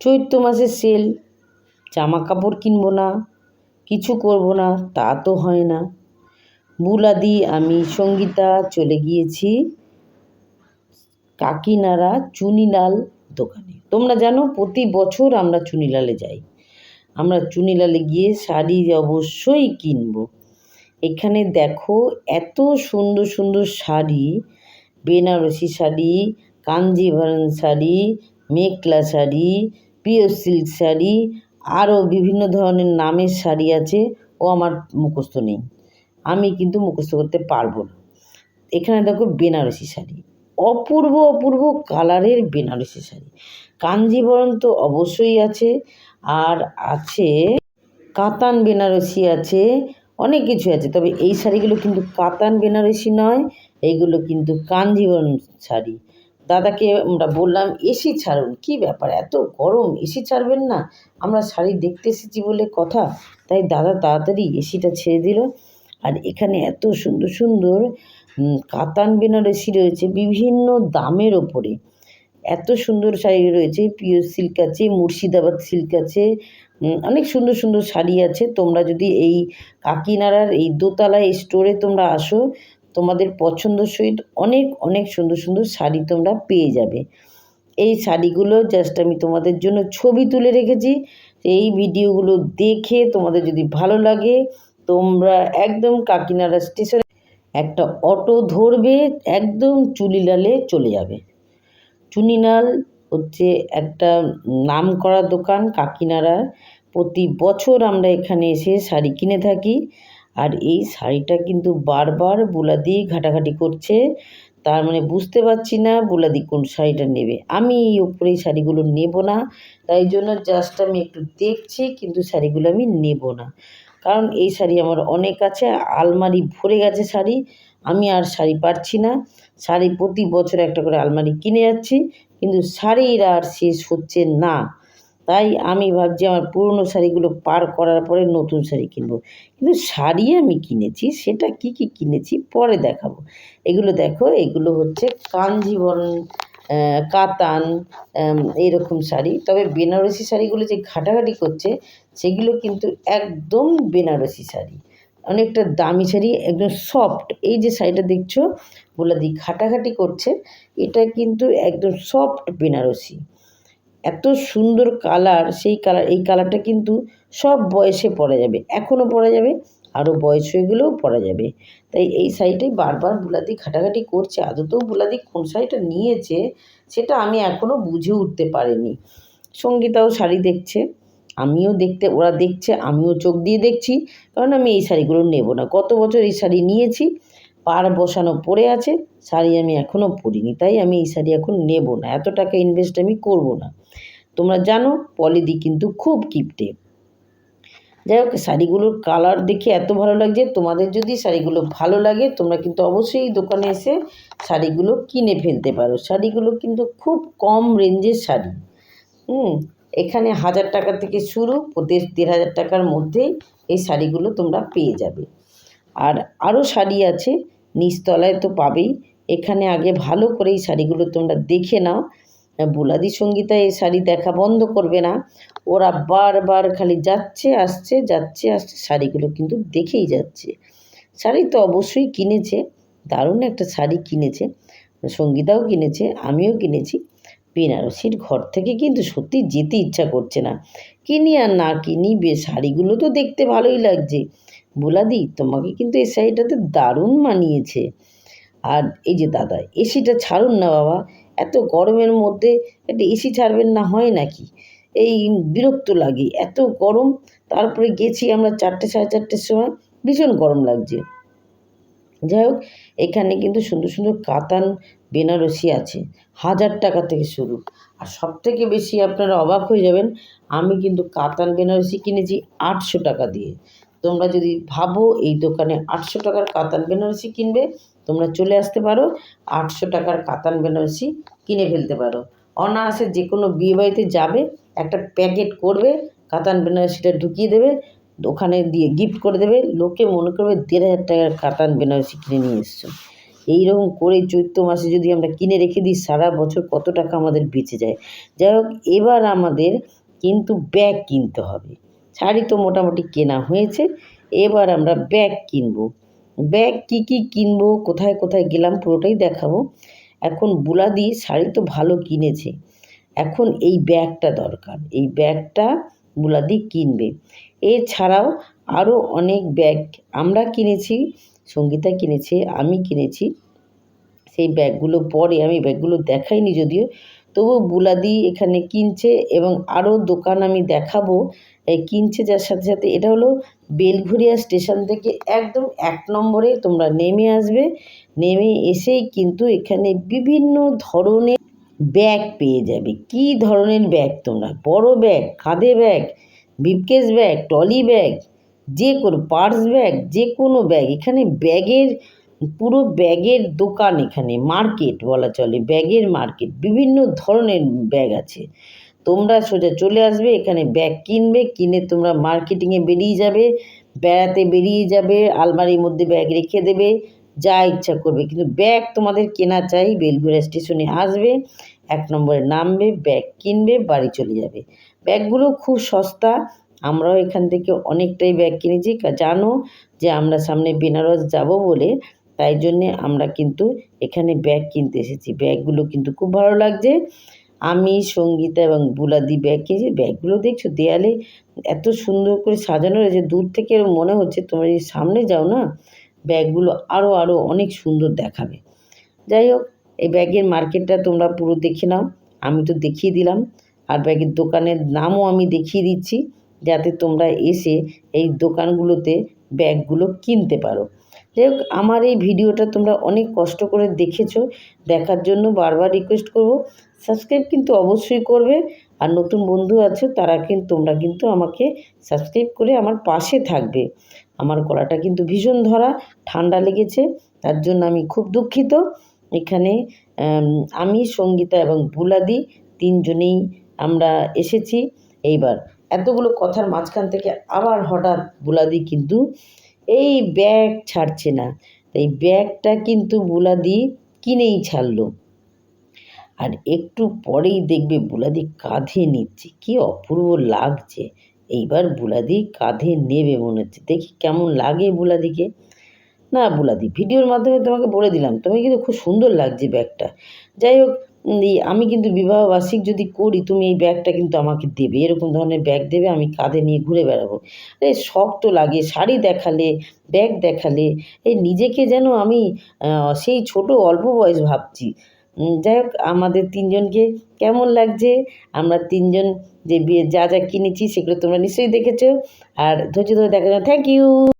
চৈত্র মাসে সেল, জামা কাপড় কিনবো না, কিছু করব না, তা তো হয় না। বুলাদি, আমি সঙ্গীতা, চলে গিয়েছি কাকিনাড়া চুনিলাল দোকানে। তোমরা জানো, প্রতি বছর আমরা চুনিলালে যাই। আমরা চুনিলালে গিয়ে শাড়ি অবশ্যই কিনব। এখানে দেখো, এত সুন্দর সুন্দর শাড়ি, বেনারসি শাড়ি কাঞ্জিভারম শাড়ি, মেখলা শাড়ি পিওর সিল্ক শাড়ি, আরও বিভিন্ন ধরনের নামের শাড়ি আছে, ও আমার মুখস্থ নেই। আমি কিন্তু মুখস্থ করতে পারব না। এখানে দেখো বেনারসি শাড়ি। অপূর্ব অপূর্ব কালারের বেনারসি শাড়ি। কাঞ্জিভরম তো অবশ্যই আছে, আর আছে কাতান বেনারসি আছে, অনেক কিছু আছে। তবে এই শাড়িগুলো কিন্তু কাতান বেনারসি নয় এইগুলো কিন্তু কাঞ্জিভরম শাড়ি। দাদাকে আমরা বললাম, এসি ছাড়ুন, কী ব্যাপার? এত গরম, এসি ছাড়বেন না। আমরা শাড়ি দেখতে এসেছি বলে কথা। তাই দাদা তাড়াতাড়ি এসিটা ছেড়ে দিল। আর এখানে এত সুন্দর সুন্দর কাতান বেনারসি রয়েছে বিভিন্ন দামের ওপরে। এত সুন্দর শাড়ি রয়েছে, পিওর সিল্ক আছে, মুর্শিদাবাদ সিল্ক আছে অনেক সুন্দর সুন্দর শাড়ি আছে। তোমরা যদি এই কাকিনাড়ার এই দোতলা স্টোরে তোমরা আসো তোমাদের পছন্দ সহিত অনেক অনেক সুন্দর সুন্দর শাড়ি তোমরা পেয়ে যাবে। এই শাড়িগুলো জাস্ট আমি তোমাদের জন্য ছবি তুলে রেখেছি। এই ভিডিওগুলো দেখে তোমাদের যদি ভালো লাগে, তোমরা একদম কাকিনাড়া স্টেশনে একটা অটো ধরবে, একদম চুনিলালে চলে যাবে। চুনিলাল হচ্ছে একটা নাম করা দোকান কাকিনাড়ার। প্রতি বছর আমরা এখানে এসে শাড়ি কিনে থাকি। আর এই শাড়িটা কিন্তু বারবার বুলাদি ঘাটাঘাটি করছে। তার মানে বুঝতে পারছি না বুলাদি কোন শাড়িটা নেবে। আমি এই ওপরে এই শাড়িগুলো নেব না, তাই জন্য জাস্ট আমি একটু দেখছি, কিন্তু শাড়িগুলো আমি নেব না। কারণ এই শাড়ি আমার অনেক আছে, আলমারি ভরে গেছে শাড়ি, আমি আর শাড়ি পারছি না। শাড়ি প্রতি বছর একটা করে আলমারি কিনে যাচ্ছি, কিন্তু শাড়ির আর শেষ হচ্ছে না। তাই আমি ভাবছি আমার পুরনো শাড়িগুলো পার করার পরে নতুন শাড়ি কিনবো। কিন্তু শাড়ি আমি কিনেছি, সেটা কি কি কিনেছি পরে দেখাবো। এগুলো দেখো, এগুলো হচ্ছে কাঞ্জিবরম কাতান এইরকম শাড়ি। তবে বেনারসি শাড়িগুলো যে ঘাটাঘাটি করছে, সেগুলো কিন্তু একদম বেনারসি শাড়ি। অনেকটা দামি শাড়ি, একদম সফট। এই যে শাড়িটা দেখছ বলে দিই ঘাটাঘাটি করছে, এটা কিন্তু একদম সফট বেনারসি। এত সুন্দর কালার সেই কালার এই কালারটা কিন্তু সব বয়সে পরা যাবে এখনও পরা যাবে আরও বয়স হয়ে গেলেও পরা যাবে। তাই এই শাড়িটাই বারবার বুলাদি ঘাটাঘাটি করছে, আদতেও বুলাদি কোন শাড়িটা নিয়েছে সেটা আমি এখনও বুঝে উঠতে পারিনি। সঙ্গীতাও শাড়ি দেখছে, আমিও দেখতে, ওরা দেখছে, আমিও চোখ দিয়ে দেখছি, কারণ আমি এই শাড়িগুলো নেব না। গত বছর এই শাড়ি নিয়েছি পার বসানো পড়ে আছে, শাড়ি আমি এখনও পরিনি, তাই আমি এই শাড়ি এখন নেব না, এত টাকা ইনভেস্ট আমি করব না। তোমরা জানো, পলিদি কিন্তু খুব কিপটে। যাই হোক, শাড়িগুলোর কালার দেখে এত ভালো লাগছে, তোমাদের যদি শাড়িগুলো ভালো লাগে, তোমরা কিন্তু অবশ্যই দোকানে এসে শাড়িগুলো কিনে ফেলতে পারো। শাড়িগুলো কিন্তু খুব কম রেঞ্জের শাড়ি। হুম, এখানে হাজার টাকা থেকে শুরু দেড় দেড় হাজার টাকার মধ্যেই এই শাড়িগুলো তোমরা পেয়ে যাবে। আর আরও শাড়ি আছে, নিচতলায় তো পাবেই। এখানে আগে ভালো করে এই শাড়িগুলো তোমরা দেখে নাও বুলাদি সঙ্গীতা এই শাড়ি দেখা বন্ধ করবে না। ওরা বারবার খালি যাচ্ছে, আসছে যাচ্ছে, আসছে, শাড়িগুলো কিন্তু দেখেই যাচ্ছে। শাড়ি তো অবশ্যই কিনেছে, দারুণ একটা শাড়ি কিনেছে, সঙ্গীতাও কিনেছে, আমিও কিনেছি। বেনারসির ঘর থেকে কিন্তু সত্যি যেতে ইচ্ছা করছে না। কিনি আর না কিনি, বে, শাড়িগুলো তো দেখতে ভালোই লাগছে। বোলাদি, তোমাকে কিন্তু এই শাড়িটাতে দারুণ মানিয়েছে। আর এই যে দাদা এসিটা ছাড়ুন না বাবা। এত গরমের মধ্যে একটা এসি ছাড়বেন না, হয় নাকি? এই বিরক্ত লাগে, এত গরম। তারপরে গেছি আমরা চারটে, সাড়ে চারটের সময়, ভীষণ গরম লাগছে। যাই হোক, এখানে কিন্তু সুন্দর সুন্দর কাতান বেনারসি আছে, হাজার টাকা থেকে শুরু। আর সব থেকে বেশি আপনারা অবাক হয়ে যাবেন, আমি কিন্তু কাতান বেনারসি কিনেছি আটশো টাকা দিয়ে। তোমরা যদি ভাবো এই দোকানে আটশো টাকার কাতান বেনারসি কিনবে, তোমরা চলে আসতে পারো, আটশো টাকার কাতান বেনারসি কিনে ফেলতে পারো। অনায়াসে যে কোনো বিয়েবাড়িতে যাবে, একটা প্যাকেট করবে, কাতান বেনারসিটা ঢুকিয়ে দেবে, ওখানে দিয়ে গিফট করে দেবে, লোকে মনে করবে দেড় হাজার টাকার কাতান বেনারসি কিনে নিয়ে এসছো। এই রকম করে চৈত্র মাসে যদি আমরা কিনে রেখে দিই, সারা বছর কত টাকা আমাদের বেঁচে যায়। যাই হোক, এবার আমাদের কিন্তু ব্যাগ কিনতে হবে। শাড়ি তো মোটামুটি কেনা হয়েছে। এবার আমরা ব্যাগ কিনবো। ব্যাগ কী কী কিনবো, কোথায় কোথায় গেলাম পুরোটাই দেখাবো। এখন বুলাদি শাড়ি তো ভালো কিনেছে। এখন এই ব্যাগটা দরকার। এই ব্যাগটা বুলাদি কিনবে। এছাড়াও আরও অনেক ব্যাগ আমরা কিনেছি, সঙ্গীতা কিনেছে, আমি কিনেছি। সেই ব্যাগগুলো পরে আমি ব্যাগগুলো দেখাইনি যদিও। তবু বুলাদি এখানে কিনছে এবং আরও দোকান আমি দেখাবো। কিনছে যার সাথে সাথে এটা হলো বেলঘরিয়া স্টেশন থেকে একদম এক নম্বরে তোমরা নেমে আসবে। নেমে এসেই কিন্তু এখানে বিভিন্ন ধরনের ব্যাগ পেয়ে যাবে। কী ধরনের ব্যাগ তোমরা? বড় ব্যাগ কাঁধে bag briefcase bag trolley bag, যে কোনো পার্স ব্যাগ, যে কোনো ব্যাগ। এখানে ব্যাগের পুরো ব্যাগের দোকান এখানে, মার্কেট বলা চলে, ব্যাগের মার্কেট, বিভিন্ন ধরনের ব্যাগ আছে। তোমরা সোজা চলে আসবে, এখানে ব্যাগ কিনবে, কিনে তোমরা মার্কেটিংয়ে বেরিয়ে যাবে, বেড়াতে বেরিয়ে যাবে, আলমারির মধ্যে ব্যাগ রেখে দেবে, যা ইচ্ছা করবে। কিন্তু ব্যাগ তোমাদের কেনা চাই বেলঘুরিয়া স্টেশনে আসবে, এক নম্বরে নামবে, ব্যাগ কিনবে, বাড়ি চলে যাবে। ব্যাগগুলো খুব সস্তা, আমরাও এখান থেকে অনেকটাই ব্যাগ কিনেছি। জানো যে আমরা সামনে বেনারস যাব বলে তাই জন্যে আমরা কিন্তু এখানে ব্যাগ কিনতে এসেছি। ব্যাগগুলো কিন্তু খুব ভালো লাগছে। আমি, সঙ্গীতা এবং বুলাদি ব্যাগ কিনেছি। ব্যাগগুলো দেখছ? দেয়ালে এত সুন্দর করে সাজানো রয়েছে। দূর থেকে মনে হচ্ছে তোমরা যদি সামনে যাও না ব্যাগগুলো আরও আরও অনেক সুন্দর দেখাবে। যাই হোক, এই ব্যাগের মার্কেটটা তোমরা পুরো দেখে নাও। আমি তো দেখিয়ে দিলাম। আর ব্যাগের দোকানের নামও আমি দেখিয়ে দিচ্ছি। যাতে তোমরা এসে এই দোকানগুলোতে ব্যাগগুলো কিনতে পারো। যাই হোক আমার এই ভিডিওটা তোমরা অনেক কষ্ট করে দেখেছ, দেখার জন্য বারবার রিকোয়েস্ট করব। সাবস্ক্রাইব কিন্তু অবশ্যই করবে, আর নতুন বন্ধু আছো তারা কিন্তু তোমরা কিন্তু আমাকে সাবস্ক্রাইব করে আমার পাশে থাকবে। আমার গলাটা কিন্তু ভীষণ ধরা, ঠান্ডা লেগেছে, তার জন্য আমি খুব দুঃখিত। এখানে আমি, সঙ্গীতা এবং বুলাদি তিনজনেই আমরা এসেছি। এইবার, এতগুলো কথার মাঝখান থেকে আবার হঠাৎ বুলাদি কিন্তু এই ব্যাগ ছাড়ছে না। এই ব্যাগটা কিন্তু বুলাদি কিনেই ছাড়লো। আর একটু পরেই দেখবে বুলাদি কাঁধে নিচ্ছে। কী অপূর্ব লাগছে। এইবার বুলাদি কাঁধে নেবে মনে হচ্ছে। দেখি কেমন লাগে বুলাদিকে। না বুলাদি, ভিডিওর মাধ্যমে তোমাকে বলে দিলাম, তোমাকে কিন্তু খুব সুন্দর লাগছে ব্যাগটা যাই হোক আমি কিন্তু বিবাহবার্ষিক যদি করি, তুমি এই ব্যাগটা কিন্তু আমাকে দেবে। এরকম ধরনের ব্যাগ দেবে, আমি কাঁধে নিয়ে ঘুরে বেড়াবো। এই শক্ত লাগে, শাড়ি দেখালে, ব্যাগ দেখালে এই নিজেকে যেন আমি সেই ছোট অল্প বয়স ভাবছি। যাই হোক, আমাদের তিনজনকে কেমন লাগছে? আমরা তিনজন যে বিয়ে, যা যা কিনেছি সেগুলো তোমরা নিশ্চয়ই দেখেছ। আর ধৈর্য ধরে দেখার জন্য থ্যাংক ইউ